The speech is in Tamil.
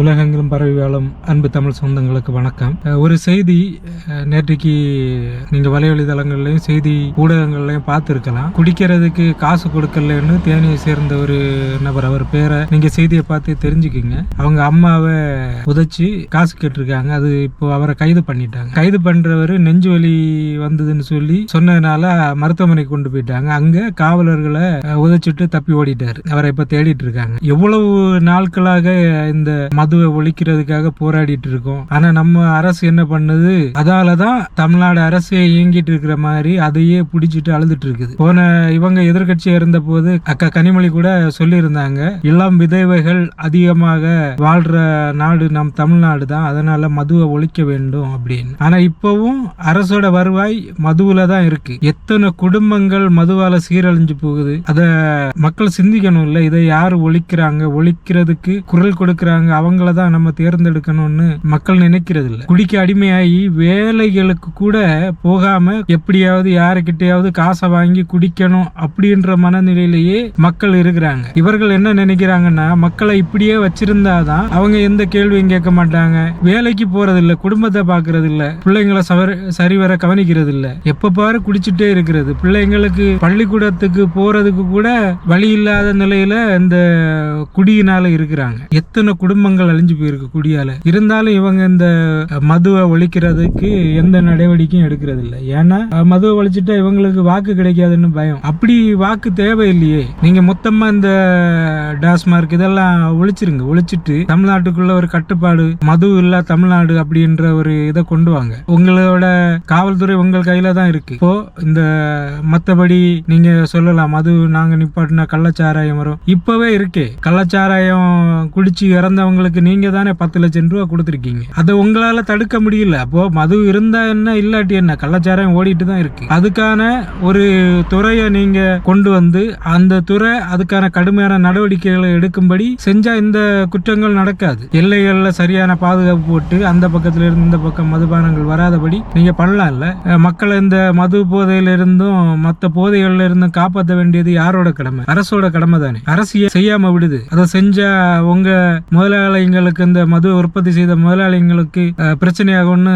உலகெங்கிலும் பரவி வாழும் அன்பு தமிழ் சொந்தங்களுக்கு வணக்கம். ஒரு செய்தி நேற்றைக்கு நீங்க வலைவழிதளங்கள்லயும் செய்தி ஊடகங்கள்லயும் பார்த்துருக்கலாம். குடிக்கிறதுக்கு காசு கொடுக்கலன்னு தேனியை சேர்ந்த ஒரு நபர் அவர் பேரை நீங்க செய்தியை பார்த்து தெரிஞ்சுக்கிங்க. அவங்க அம்மாவை உதைச்சி காசு கேட்டிருக்காங்க. அது இப்போ அவரை கைது பண்ணிட்டாங்க. கைது பண்றவர் நெஞ்சு வலி வந்ததுன்னு சொல்லி சொன்னதுனால மருத்துவமனைக்கு கொண்டு போயிட்டாங்க. அங்க காவலர்களை உதச்சிட்டு உதைச்சிட்டு தப்பி ஓடிட்டாரு. அவரை இப்ப தேடிட்டு இருக்காங்க. எவ்வளவு நாட்களாக இந்த மதுவை ஒழிக்கிறதுக்காக போராடிட்டு இருக்கோம் ஆனா நம்ம அரசு என்ன பண்ணுது? அதாலதான் தமிழ்நாடு அரசே இயங்கிட்டு இருக்கிற மாதிரி அதையே பிடிச்சிட்டு அழுதுட்டு இருக்குது போன இவங்க எதிர்கட்சியா இருந்த போது அக்கா கனிமொழி கூட சொல்லியிருந்தாங்க இளம் விதவைகள் அதிகமாக வாழ்ற நாடு நம் தமிழ்நாடு தான் அதனால மதுவை ஒழிக்க வேண்டும் அப்படின்னு. ஆனா இப்பவும் அரசோட வருவாய் மதுவுல தான் இருக்கு. எத்தனை குடும்பங்கள் மதுவால சீரழிஞ்சு போகுது. அத மக்கள் சிந்திக்கணும் இல்ல இதை யார் ஒழிக்கிறாங்க? ஒழிக்கிறதுக்கு குரல் கொடுக்கறாங்க அவங்கள தான் நம்ம தேர்ந்தெடுக்கணும்னு மக்கள் நினைக்கிறது இல்லை குடிக்க அடிமையாகி வேலைகளுக்கு கூட போகாம எப்படியாவது யாருக்கிட்டையாவது காசை வாங்கி குடிக்கணும் அப்படின்ற மனநிலையிலேயே மக்கள் இருக்கிறாங்க. இவர்கள் என்ன நினைக்கிறாங்கன்னா மக்களை இப்படியே வச்சிருந்தாதான் அவங்க எந்த கேள்வியும் கேட்க மாட்டாங்க. வேலைக்கு போறது இல்லை குடும்பத்தை பாக்குறது இல்ல பிள்ளைங்களை சவர சரிவர கவனிக்கிறது இல்லை எப்ப பாரு குடிச்சிட்டே இருக்கிறது. பிள்ளைங்களுக்கு பள்ளிக்கூடத்துக்கு போறதுக்கு கூட வழி இல்லாத நிலையில இந்த குடியினால இருக்கிறாங்க. எத்தனை குடும்பங்கள் அழிஞ்சு போயிருக்கு குடியால. இருந்தாலும் இவங்க இந்த மதுவை ஒழிக்கிறதுக்கு எந்த நடவடிக்கையும் எடுக்கிறது இல்லை ஏன்னா மதுவை ஒழிச்சிட்டா இவங்களுக்கு வாக்கு கிடைக்காதுன்னு பயம். அப்படி வாக்கு தேவையில்லையே. நீங்க மொத்தமா இந்த டாஸ்மார்க் இதெல்லாம் ஒழிச்சிருங்க. ஒழிச்சிட்டு தமிழ்நாட்டுக்குள்ள ஒரு கட்டுப்பாடு மது இல்ல தமிழ்நாடு அப்படின்ற ஒரு இதை கொண்டு வாங்க. உங்களோட காவல்துறை உங்கள் கையில தான் இருக்கு. இப்போ இந்த மத்தபடி நீங்க சொல்லலாம் மது நாங்க நிப்பாட்டினா கள்ளச்சாராயம் வரும். இப்பவே இருக்கே. கள்ளச்சாராயம் குடிச்சு இறந்தவங்களுக்கு நீங்க தானே பத்து லட்சம் ரூபா கொடுத்துருக்கீங்க. அதை உங்களால தடுக்க முடியல. அப்போ மது இருந்தா என்ன இல்லாட்டி என்ன? கள்ளச்சாரம் ஓடிட்டு தான் இருக்கு. அதுக்கான ஒரு துறையை நீங்க கொண்டு வந்து அந்த துறை அதுக்கான கடுமையான நடவடிக்கைகளை எடுக்கும்படி செஞ்சா இந்த குற்றங்கள் நடக்காது. எல்லைகள்ல சரியான பாதுகாப்பு போட்டு அந்த பக்கத்துல இருந்து இந்த பக்கம் மதுபானங்கள் வராதபடி நீங்க பண்ணலாம்ல மக்களை இந்த மது போதையில இருந்தும் மற்ற போதைகள்ல இருந்தும் காப்பாற்ற வேண்டியது யாரோட கடமை? அரசோட கடமை தானே அரசியல் செய்யாம விடுது? அதை செஞ்சா உங்க முதலாளிங்களுக்கு இந்த மது உற்பத்தி செய்த முதலாளிங்களுக்கு பிரச்சனையாகும்னு